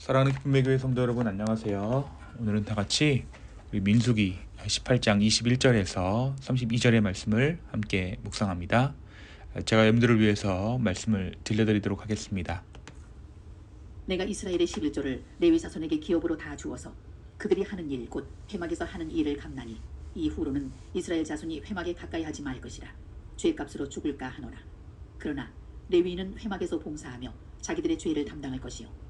사랑하는 기쁨의 교회 성도 여러분 안녕하세요. 오늘은 다 같이 우리 민수기 18장 21절에서 32절의 말씀을 함께 묵상합니다. 제가 여러분들을 위해서 말씀을 들려드리도록 하겠습니다. 내가 이스라엘의 11조를 레위 자손에게 기업으로 다 주어서 그들이 하는 일 곧 회막에서 하는 일을 감나니 이후로는 이스라엘 자손이 회막에 가까이 하지 말 것이라 죄값으로 죽을까 하노라 그러나 레위인은 회막에서 봉사하며 자기들의 죄를 담당할 것이요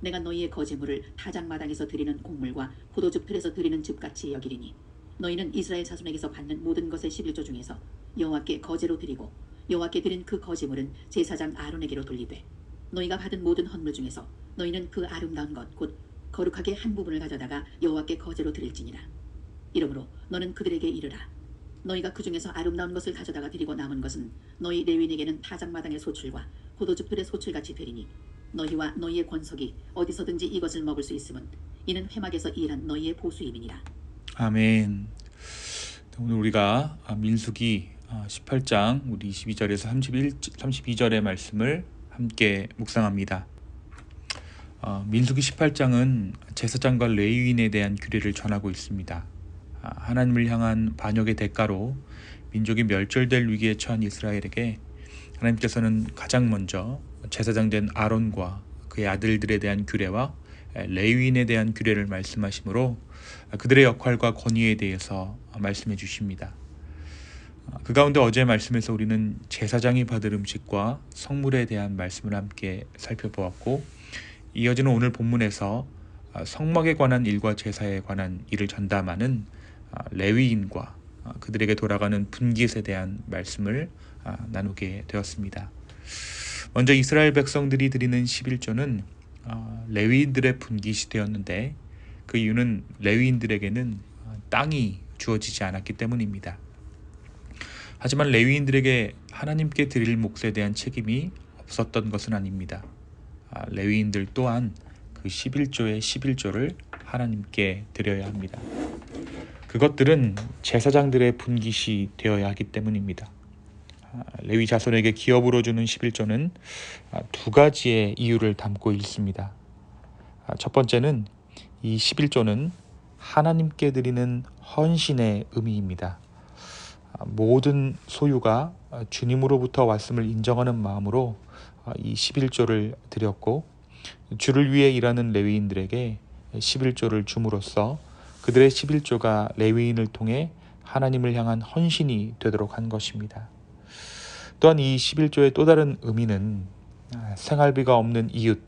내가 너희의 거제물을 타작마당에서 드리는 곡물과 포도즙 틀에서 드리는 즙같이 여기리니 너희는 이스라엘 자손에게서 받는 모든 것의 11조 중에서 여호와께 거제로 드리고 여호와께 드린 그 거제물은 제사장 아론에게로 돌리되 너희가 받은 모든 헌물 중에서 너희는 그 아름다운 것 곧 거룩하게 한 부분을 가져다가 여호와께 거제로 드릴지니라. 이러므로 너는 그들에게 이르라. 너희가 그 중에서 아름다운 것을 가져다가 드리고 남은 것은 너희 레위인에게는 타작마당의 소출과 포도즙들의 소출같이 되리니 너희와 너희의 권속이 어디서든지 이것을 먹을 수 있음은 이는 회막에서 일한 너희의 보수임이니라 아멘. 오늘 우리가 민수기 18장 우리 22절에서 31, 32절의 말씀을 함께 묵상합니다. 어, 민수기 18장은 제사장과 레위인에 대한 규례를 전하고 있습니다. 아, 하나님을 향한 반역의 대가로 민족이 멸절될 위기에 처한 이스라엘에게 하나님께서는 가장 먼저 제사장 된 아론과 그의 아들들에 대한 규례와 레위인에 대한 규례를 말씀하시므로 그들의 역할과 권위에 대해서 말씀해 주십니다. 그 가운데 어제 말씀에서 우리는 제사장이 받을 음식과 성물에 대한 말씀을 함께 살펴보았고 이어지는 오늘 본문에서 성막에 관한 일과 제사에 관한 일을 전담하는 레위인과 그들에게 돌아가는 분깃에 대한 말씀을 나누게 되었습니다. 먼저 이스라엘 백성들이 드리는 11조는 레위인들의 분깃이 되었는데 그 이유는 레위인들에게는 땅이 주어지지 않았기 때문입니다. 하지만 레위인들에게 하나님께 드릴 몫에 대한 책임이 없었던 것은 아닙니다. 레위인들 또한 그 11조의 11조를 하나님께 드려야 합니다. 그것들은 제사장들의 분깃이 되어야 하기 때문입니다. 레위 자손에게 기업으로 주는 11조는 두 가지의 이유를 담고 있습니다. 첫 번째는 이 11조는 하나님께 드리는 헌신의 의미입니다. 모든 소유가 주님으로부터 왔음을 인정하는 마음으로 이 11조를 드렸고 주를 위해 일하는 레위인들에게 11조를 줌으로써 그들의 11조가 레위인을 통해 하나님을 향한 헌신이 되도록 한 것입니다. 또한 이 11조의 또 다른 의미는 생활비가 없는 이웃,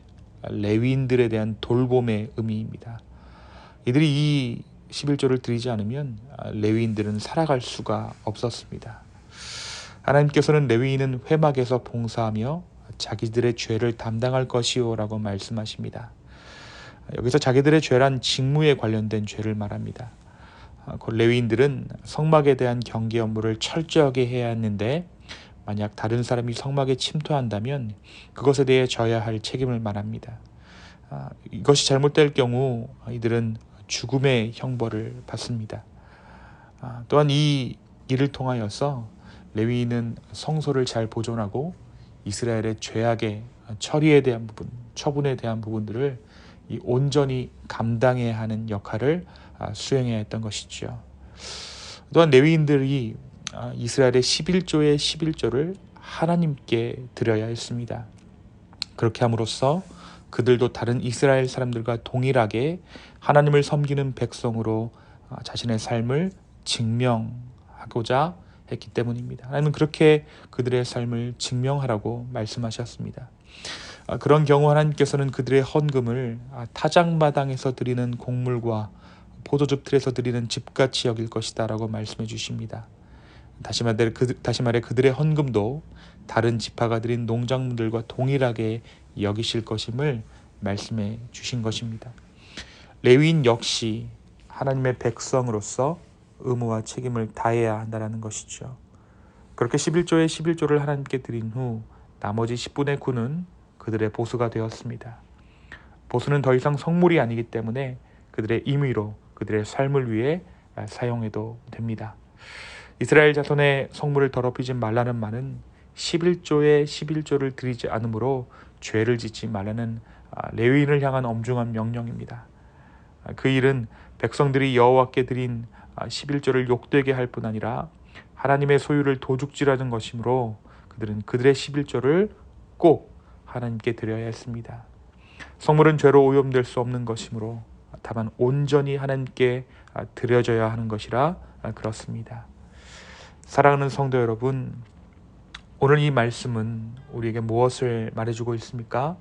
레위인들에 대한 돌봄의 의미입니다. 이들이 이 11조를 드리지 않으면 레위인들은 살아갈 수가 없었습니다. 하나님께서는 레위인은 회막에서 봉사하며 자기들의 죄를 담당할 것이요라고 말씀하십니다. 여기서 자기들의 죄란 직무에 관련된 죄를 말합니다. 레위인들은 성막에 대한 경계 업무를 철저하게 해야 했는데 만약 다른 사람이 성막에 침투한다면 그것에 대해 져야 할 책임을 말합니다. 이것이 잘못될 경우 이들은 죽음의 형벌을 받습니다. 또한 이 일을 통하여서 레위인은 성소를 잘 보존하고 이스라엘의 죄악의 처리에 대한 부분, 처분에 대한 부분들을 온전히 감당해야 하는 역할을 수행해야 했던 것이죠. 또한 레위인들이 이스라엘의 11조의 11조를 하나님께 드려야 했습니다. 그렇게 함으로써 그들도 다른 이스라엘 사람들과 동일하게 하나님을 섬기는 백성으로 자신의 삶을 증명하고자 했기 때문입니다. 하나님은 그렇게 그들의 삶을 증명하라고 말씀하셨습니다. 그런 경우 하나님께서는 그들의 헌금을 타작마당에서 드리는 곡물과 포도즙 틀에서 드리는 집같이 여길 것이다 라고 말씀해 주십니다. 다시 말해 그 다시 말해 그들의 헌금도 다른 지파가 드린 농작물들과 동일하게 여기실 것임을 말씀해 주신 것입니다. 레위인 역시 하나님의 백성으로서 의무와 책임을 다해야 한다는 것이죠. 그렇게 11조의 11조를 하나님께 드린 후 나머지 10분의 9는 그들의 보수가 되었습니다. 보수는 더 이상 성물이 아니기 때문에 그들의 임의로 그들의 삶을 위해 사용해도 됩니다. 이스라엘 자손의 성물을 더럽히지 말라는 말은 11조의 11조를 드리지 않으므로 죄를 짓지 말라는 아, 레위인을 향한 엄중한 명령입니다. 아, 그 일은 백성들이 여호와께 드린 11조를 욕되게 할 뿐 아니라 하나님의 소유를 도둑질하는 것이므로 그들은 그들의 11조를 꼭 하나님께 드려야 했습니다. 성물은 죄로 오염될 수 없는 것이므로 다만 온전히 하나님께 드려져야 하는 것이라 그렇습니다. 사랑하는 성도 여러분, 오늘 이 말씀은 우리에게 무엇을 말해주고 있습니까?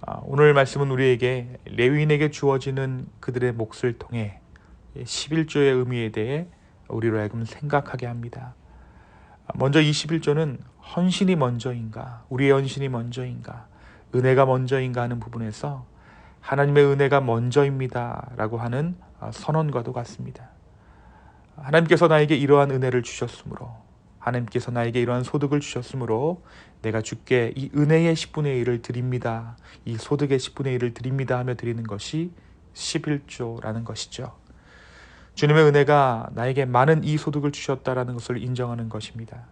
아, 오늘 말씀은 우리에게 레위인에게 주어지는 그들의 몫을 통해 11조의 의미에 대해 우리로 하여금 생각하게 합니다. 먼저 이 11조는 헌신이 먼저인가, 우리의 헌신이 먼저인가, 은혜가 먼저인가 하는 부분에서 하나님의 은혜가 먼저입니다 라고 하는 선언과도 같습니다. 하나님께서 나에게 이러한 은혜를 주셨으므로 하나님께서 나에게 이러한 소득을 주셨으므로 내가 주께 이 은혜의 10분의 1을 드립니다. 이 소득의 10분의 1을 드립니다 하며 드리는 것이 11조라는 것이죠. 주님의 은혜가 나에게 많은 이 소득을 주셨다라는 것을 인정하는 것입니다.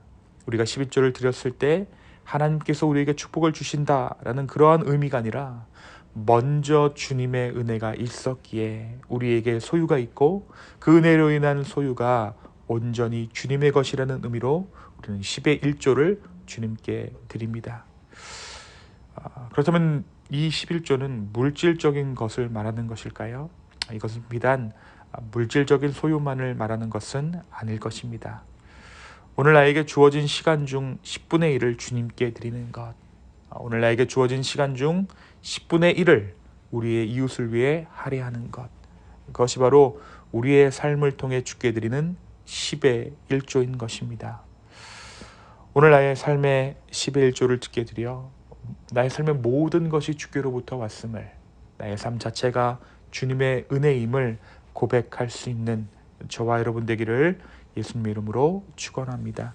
우리가 11조를 드렸을 때 하나님께서 우리에게 축복을 주신다라는 그러한 의미가 아니라 먼저 주님의 은혜가 있었기에 우리에게 소유가 있고 그 은혜로 인한 소유가 온전히 주님의 것이라는 의미로 우리는 10의 1조를 주님께 드립니다. 아, 그렇다면 이 11조는 물질적인 것을 말하는 것일까요? 이것은 비단 물질적인 소유만을 말하는 것은 아닐 것입니다. 오늘 나에게 주어진 시간 중 10분의 1을 주님께 드리는 것. 아, 오늘 나에게 주어진 시간 중 10분의 1을 우리의 이웃을 위해 할애하는 것. 그것이 바로 우리의 삶을 통해 주께 드리는 10의 1조인 것입니다. 오늘 나의 삶의 10의 1조를 주께 드려 나의 삶의 모든 것이 주께로부터 왔음을 나의 삶 자체가 주님의 은혜임을 고백할 수 있는 저와 여러분 되기를 예수님 이름으로 축원합니다.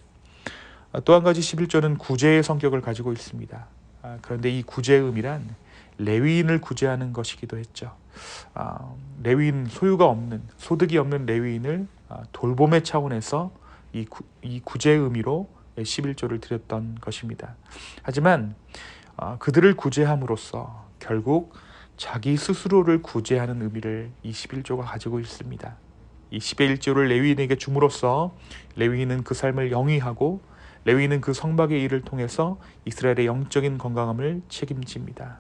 또 한 가지 11조는 구제의 성격을 가지고 있습니다. 아, 그런데 이 구제의 의미란 레위인을 구제하는 것이기도 했죠. 아, 레위인 소유가 없는 소득이 없는 레위인을 아, 돌봄의 차원에서 이, 구, 이 구제의 의미로 11조를 드렸던 것입니다. 하지만 그들을 구제함으로써 결국 자기 스스로를 구제하는 의미를 이 11조가 가지고 있습니다. 이 10의 1조를 레위인에게 줌으로써 레위인은 그 삶을 영위하고 레위인은 그 성박의 일을 통해서 이스라엘의 영적인 건강함을 책임집니다.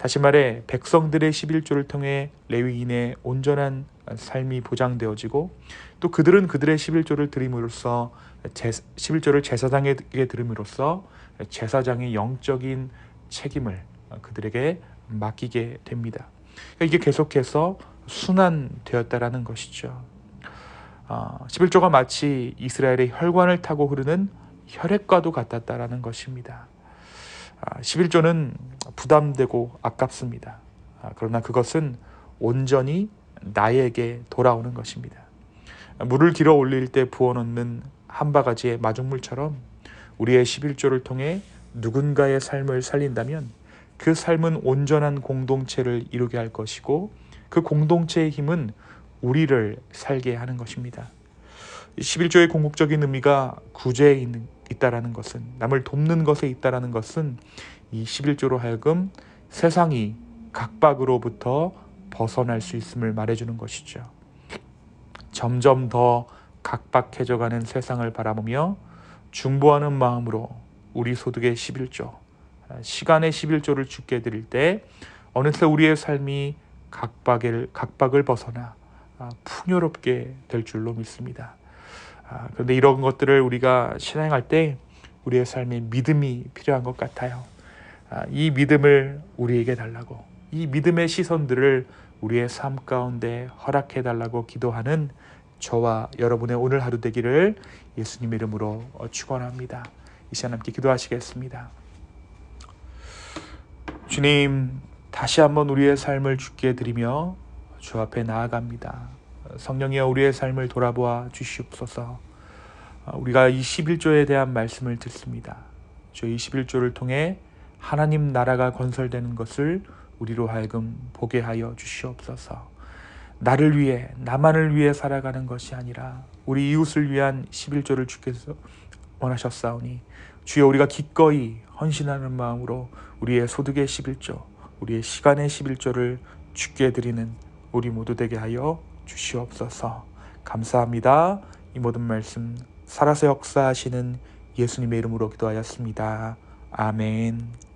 다시 말해 백성들의 11조를 통해 레위인의 온전한 삶이 보장되어지고 또 그들은 그들의 11조를 드림으로써 11조를 제사장에게 드림으로써 제사장의 영적인 책임을 그들에게 맡기게 됩니다. 그러니까 이게 계속해서 순환되었다라는 것이죠. 11조가 마치 이스라엘의 혈관을 타고 흐르는 혈액과도 같았다라는 것입니다. 11조는 아, 부담되고 아깝습니다. 아, 그러나 그것은 온전히 나에게 돌아오는 것입니다. 물을 길어 올릴 때 부어놓는 한 바가지의 마중물처럼 우리의 11조를 통해 누군가의 삶을 살린다면 그 삶은 온전한 공동체를 이루게 할 것이고 그 공동체의 힘은 우리를 살게 하는 것입니다. 11조의 궁극적인 의미가 구제에 있는 있다라는 것은 남을 돕는 것에 있다라는 것은 이 11조로 하여금 세상이 각박으로부터 벗어날 수 있음을 말해주는 것이죠. 점점 더 각박해져 가는 세상을 바라보며 중보하는 마음으로 우리 소득의 11조, 시간의 11조를 주께 드릴 때 어느새 우리의 삶이 각박을, 각박을 벗어나 아, 풍요롭게 될 줄로 믿습니다. 아, 그런데 이런 것들을 우리가 실행할 때 우리의 삶에 믿음이 필요한 것 같아요. 아, 이 믿음을 우리에게 달라고 이 믿음의 시선들을 우리의 삶 가운데 허락해 달라고 기도하는 저와 여러분의 오늘 하루 되기를 예수님 이름으로 축원합니다. 이 시간 함께 기도하시겠습니다. 주님 다시 한번 우리의 삶을 주께 드리며 주 앞에 나아갑니다. 성령이여 우리의 삶을 돌아보아 주시옵소서. 아, 우리가 이 11조에 대한 말씀을 듣습니다. 저희 11조를 통해 하나님 나라가 건설되는 것을 우리로 하여금 보게 하여 주시옵소서. 나를 위해 나만을 위해 살아가는 것이 아니라 우리 이웃을 위한 11조를 주께서 원하셨사오니 주여 우리가 기꺼이 헌신하는 마음으로 우리의 소득의 11조, 우리의 시간의 11조를 주께 드리는 우리 모두 되게 하여 주시옵소서. 감사합니다. 이 모든 말씀 살아서 역사하시는 예수님의 이름으로 기도하였습니다. 아멘.